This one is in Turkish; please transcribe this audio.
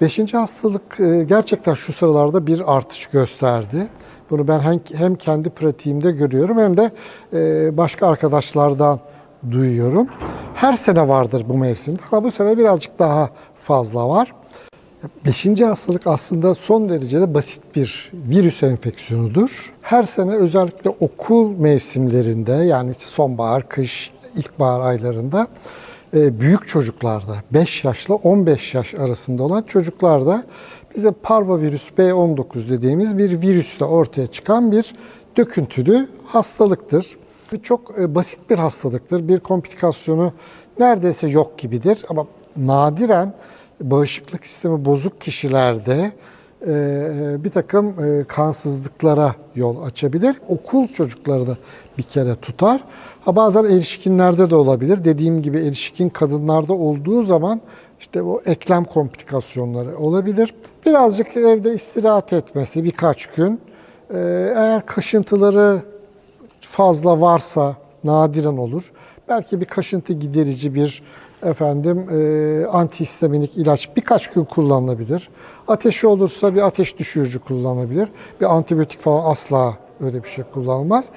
Beşinci hastalık e, gerçekten şu sıralarda bir artış gösterdi. Bunu ben hem, kendi pratiğimde görüyorum hem de e, başka arkadaşlardan duyuyorum. Her sene vardır bu mevsimde ama bu sene birazcık daha fazla var. Beşinci hastalık aslında son derecede basit bir virüs enfeksiyonudur. Her sene özellikle okul mevsimlerinde yani sonbahar, kış, ilkbahar aylarında büyük çocuklarda 5 yaşla 15 yaş arasında olan çocuklarda bize parvovirüs B19 dediğimiz bir virüsle ortaya çıkan bir döküntülü hastalıktır. Çok e, basit bir hastalıktır. Bir komplikasyonu neredeyse yok gibidir ama nadiren bağışıklık sistemi bozuk kişilerde bir takım e, kansızlıklara yol açabilir. Okul çocukları da bir kere tutar. Ha bazen erişkinlerde de olabilir. Dediğim gibi erişkin kadınlarda olduğu zaman işte o eklem komplikasyonları olabilir. Birazcık evde istirahat etmesi birkaç gün. E, eğer kaşıntıları fazla varsa nadiren olur. Belki bir kaşıntı giderici bir efendim e, antihistaminik ilaç birkaç gün kullanılabilir. Ateşi olursa bir ateş düşürücü kullanılabilir. Bir antibiyotik falan asla öyle bir şey kullanılmaz.